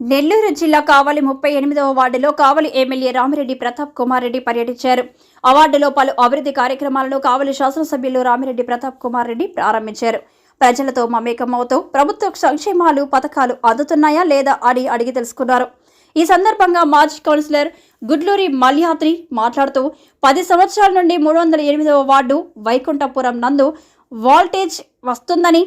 నెల్లూరు జిల్లా కావలి ముప్పై ఎనిమిదవ వార్డులో కావలి ఎమ్మెల్యే రామిరెడ్డి ప్రతాప్ కుమార్ రెడ్డి పర్యటించారు. ఆ వార్డులో పలు అభివృద్ధి కార్యక్రమాలను కావలి శాసనసభ్యులు రామిరెడ్డి ప్రతాప్ కుమార్ రెడ్డి ప్రారంభించారు. ప్రజలతో మమేకమవుతూ ప్రభుత్వ సంక్షేమాలు పథకాలు అందుతున్నాయా లేదా అని అడిగి తెలుసుకున్నారు. ఈ సందర్భంగా మాజీ కౌన్సిలర్ గుడ్లూరి మల్యాత్రి మాట్లాడుతూ పది సంవత్సరాల నుండి మూడు వందల ఎనిమిదవ వార్డు వైకుంఠపురం నందు వాల్టేజ్ వస్తుందని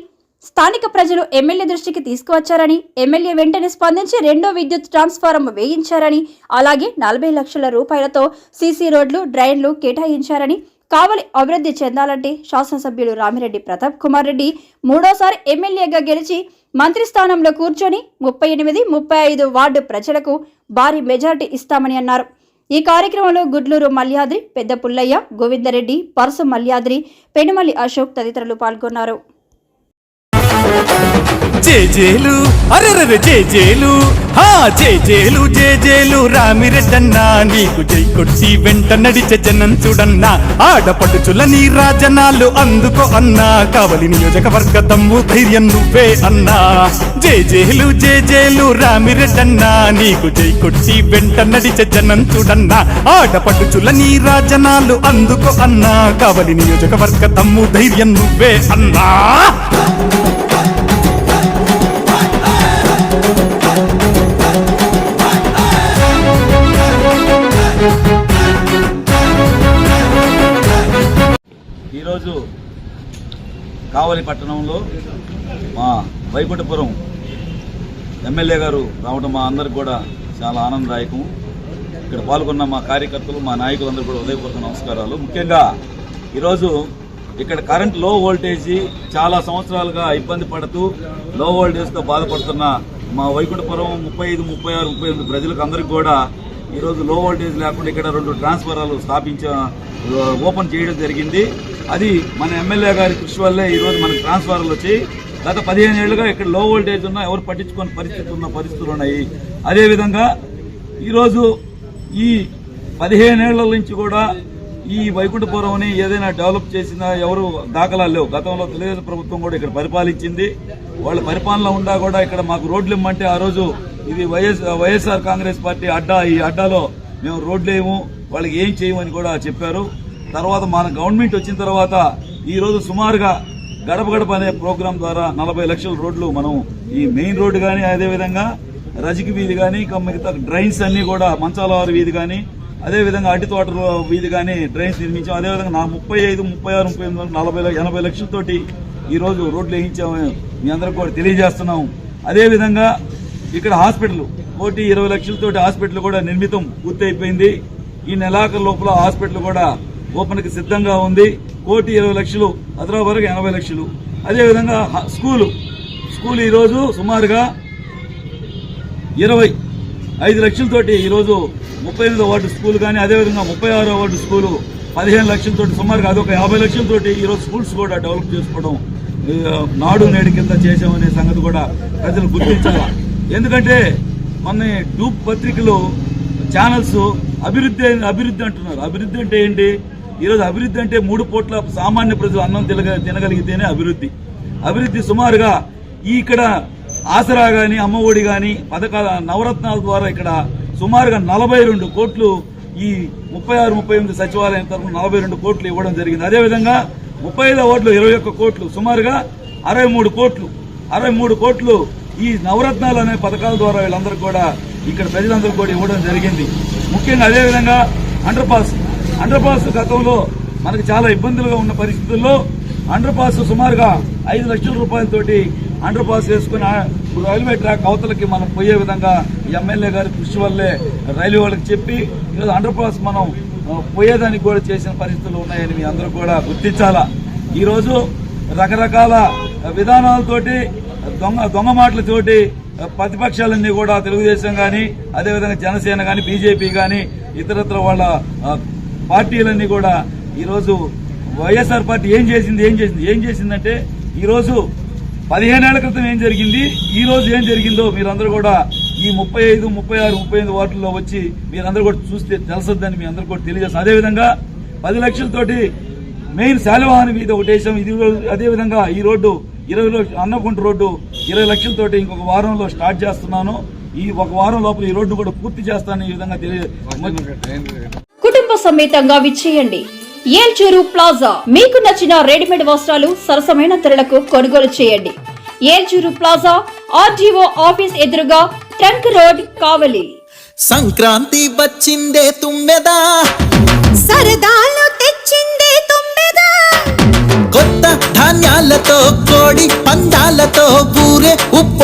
స్థానిక ప్రజలు ఎమ్మెల్యే దృష్టికి తీసుకువచ్చారని ఎమ్మెల్యే వెంటనే స్పందించి రెండో విద్యుత్ ట్రాన్స్ఫారం వేయించారని అలాగే నలభై లక్షల రూపాయలతో సీసీ రోడ్లు డ్రైన్లు కేటాయించారని కావలి అభివృద్ధి చెందాలంటే శాసనసభ్యులు రామిరెడ్డి ప్రతాప్ కుమార్ రెడ్డి మూడోసారి ఎమ్మెల్యేగా గెలిచి మంత్రి స్థానంలో కూర్చొని ముప్పై ఎనిమిది ముప్పై ఐదు వార్డు ప్రజలకు భారీ మెజార్టీ ఇస్తామని అన్నారు. ఈ కార్యక్రమంలో గుడ్లూరు మల్యాద్రి పెద్ద పుల్లయ్య గోవిందరెడ్డి పరసు మల్యాద్రి పెనుమల్లి అశోక్ తదితరులు పాల్గొన్నారు. జేజేలు అరెరరె జేజేలు. హా జేజేలు జేజేలు రామిరెడ్డన్నా నీకు జై కొట్టి వెంట నడిచే జనం చూడన్నా. ఆడపడుచుల నీ రాజనాలు అందుకో అన్నా. కావలి నియోజకవర్గ తమ్ము ధైర్యం నువ్వే అన్నా. జేజేలు జేజేలు రామిరెడ్డన్నా నీకు జై కొట్టి వెంట నడిచే జనం చూడన్నా. ఆడపడుచుల నీ రాజనాలు అందుకో అన్నా. కావలి నియోజకవర్గ తమ్ము ధైర్యం నువ్వే అన్నా. ఈరోజు కావలి పట్టణంలో మా వైకుంఠపురం ఎమ్మెల్యే గారు రావడం మా అందరికి కూడా చాలా ఆనందదాయకం. ఇక్కడ పాల్గొన్న మా కార్యకర్తలు మా నాయకులందరూ కూడా ఉదయపూర్వక నమస్కారాలు. ముఖ్యంగా ఈరోజు ఇక్కడ కరెంట్లో వోల్టేజీ చాలా సంవత్సరాలుగా ఇబ్బంది పడుతూ లో వోల్టేజ్తో బాధపడుతున్న మా వైకుంఠపురం ముప్పై ఐదు ముప్పై ఆరు ముప్పై ఎనిమిది ప్రజలకు అందరికీ కూడా ఈరోజు లో వోల్టేజ్ లేకుండా ఇక్కడ రెండు ట్రాన్స్ఫారాలు స్థాపించ ఓపెన్ చేయడం జరిగింది. అది మన ఎమ్మెల్యే గారి కృషి వల్లే ఈరోజు మనకు ట్రాన్స్ఫారాలు వచ్చి గత పదిహేను ఏళ్ళుగా ఇక్కడ లో వోల్టేజ్ ఉన్నా ఎవరు పట్టించుకునే పరిస్థితి ఉన్న పరిస్థితులు ఉన్నాయి. అదేవిధంగా ఈరోజు ఈ పదిహేనేళ్ళ నుంచి కూడా ఈ వైకుంఠపురంని ఏదైనా డెవలప్ చేసినా ఎవరు దాఖలాలు లేవు. గతంలో తెలుగుదేశం ప్రభుత్వం కూడా ఇక్కడ పరిపాలించింది. వాళ్ళ పరిపాలన ఉండా కూడా ఇక్కడ మాకు రోడ్లు ఇమ్మంటే ఆ రోజు ఇది వైఎస్ వైఎస్ఆర్ కాంగ్రెస్ పార్టీ అడ్డా ఈ అడ్డాలో మేము రోడ్లు వాళ్ళకి ఏం చేయమని కూడా చెప్పారు. తర్వాత మన గవర్నమెంట్ వచ్చిన తర్వాత ఈరోజు సుమారుగా గడప గడప అనే ప్రోగ్రాం ద్వారా నలభై లక్షల రోడ్లు మనం ఈ మెయిన్ రోడ్డు కానీ అదేవిధంగా రజికి వీధి కానీ ఇంకా మిగతా డ్రైన్స్ అన్నీ కూడా మంచాలవారి వీధి కానీ అదేవిధంగా అట్టి తోట వీధి కానీ డ్రైన్స్ నిర్మించాం. అదేవిధంగా నా ముప్పై ఐదు ముప్పై ఆరు ముప్పై ఎనిమిది నలభై ఎనభై లక్షలతోటి ఈరోజు రోడ్లు వేయించాము మీ అందరికి కూడా తెలియజేస్తున్నాం. అదేవిధంగా ఇక్కడ హాస్పిటల్ కోటి ఇరవై లక్షలతోటి హాస్పిటల్ కూడా నిర్మితం పూర్తయిపోయింది. ఈ నెలాఖరు లోపల హాస్పిటల్ కూడా ఓపెన్కి సిద్ధంగా ఉంది. కోటి ఇరవై లక్షలు హైదరాబాద్ ఎనభై లక్షలు. అదేవిధంగా స్కూలు. స్కూల్ ఈరోజు సుమారుగా ఇరవై ఐదు లక్షలతోటి ఈరోజు ముప్పై ఎనిమిదో వార్డు స్కూల్ కానీ అదేవిధంగా ముప్పై ఆరో వార్డు స్కూలు పదిహేను లక్షలతో సుమారుగా అదొక యాభై లక్షలతోటి ఈరోజు స్కూల్స్ కూడా డెవలప్ చేసుకోవడం నాడు నేడు కింద చేసామనే సంగతి కూడా ప్రజలు గుర్తించాలి? ఎందుకంటే మన డూప్ పత్రికలు ఛానల్స్ అభివృద్ధి అభివృద్ధి అంటున్నారు. అభివృద్ధి అంటే ఏంటి? ఈరోజు అభివృద్ధి అంటే మూడు పూట్ల సామాన్య ప్రజలు అన్నం తినగ తినగలిగితేనే అభివృద్ధి. అభివృద్ధి సుమారుగా ఈ ఇక్కడ ఆసరా కానీ అమ్మఒడి కానీ పథకాల నవరత్నాల ద్వారా ఇక్కడ సుమారుగా నలభై రెండు కోట్లు ఈ ముప్పై ఆరు ముప్పై ఎనిమిది సచివాలయం తరఫున నలభై రెండు కోట్లు ఇవ్వడం జరిగింది. అదేవిధంగా ముప్పై ఐదు ఓట్లు ఇరవై ఒక్క కోట్లు సుమారుగా అరవై మూడు కోట్లు అరవై మూడు కోట్లు ఈ నవరత్నాలు అనే పథకాల ద్వారా వీళ్ళందరూ కూడా ఇక్కడ ప్రజలందరూ కూడా ఇవ్వడం జరిగింది. ముఖ్యంగా అదేవిధంగా అండర్ పాస్ అండర్ పాస్ గతంలో మనకు చాలా ఇబ్బందులుగా ఉన్న పరిస్థితుల్లో అండర్ పాస్ సుమారుగా ఐదు లక్షల రూపాయలతోటి అండర్ పాస్ వేసుకుని రైల్వే ట్రాక్ అవతలకి మనం పోయే విధంగా ఎమ్మెల్యే గారి కృషి వల్లే రైల్వే వాళ్ళకి చెప్పి ఈరోజు అండర్ పాస్ మనం పోయేదానికి కూడా చేసిన పరిస్థితులు ఉన్నాయని మీ అందరూ కూడా గుర్తించాలా? ఈరోజు రకరకాల విధానాలతోటి దొంగ దొంగ మాటలతోటి ప్రతిపక్షాలన్నీ కూడా తెలుగుదేశం కానీ అదేవిధంగా జనసేన కానీ బీజేపీ కానీ ఇతరత్ర వాళ్ళ పార్టీలన్నీ కూడా ఈరోజు వైఎస్ఆర్ పార్టీ ఏం చేసింది ఏం చేసింది? ఏం చేసిందంటే ఈరోజు పదిహేనేళ్ళ క్రితం ఏం జరిగింది? ఈ రోజు ఏం జరిగిందో మీరందరూ కూడా ఈ ముప్పై ఐదు ముప్పై ఆరు ముప్పై ఎనిమిది వార్డుల్లో వచ్చి మీరందరూ కూడా చూస్తే తెలుసొద్దని మీ అందరూ కూడా తెలియజేస్తాం అదేవిధంగా పది లక్షలతోటి మెయిన్ శాలవాహన మీద ఒకటి ఇది అదేవిధంగా ఈ రోడ్డు ఇరవై లో- అన్నకుంట రోడ్డు ఇరవై లక్షలతోటి ఇంకొక వారంలో స్టార్ట్ చేస్తున్నాను. ఈ ఒక వారం లోపల ఈ రోడ్డు కూడా పూర్తి చేస్తాను ఈ విధంగా తెలియ కుటుంబ సమేతంగా విచ్చేయండి. ఏల్చూరు ప్లాజా. మీకు నచ్చిన రెడీమేడ్ వస్త్రాలు సరసమైన ధరలకు కొనుగోలు చేయండి. ఏల్చూరు ప్లాజా ఆర్డీఓ ఆఫీస్ ఎదురుగా ట్రంక్ రోడ్ కావలి. సంక్రాంతి వచ్చిందే తుమ్మెదా? సరదాలు కొత్త ధాన్యాలతో కోడి పందాలతో ఊరే ఉప్పొంగుతుంటే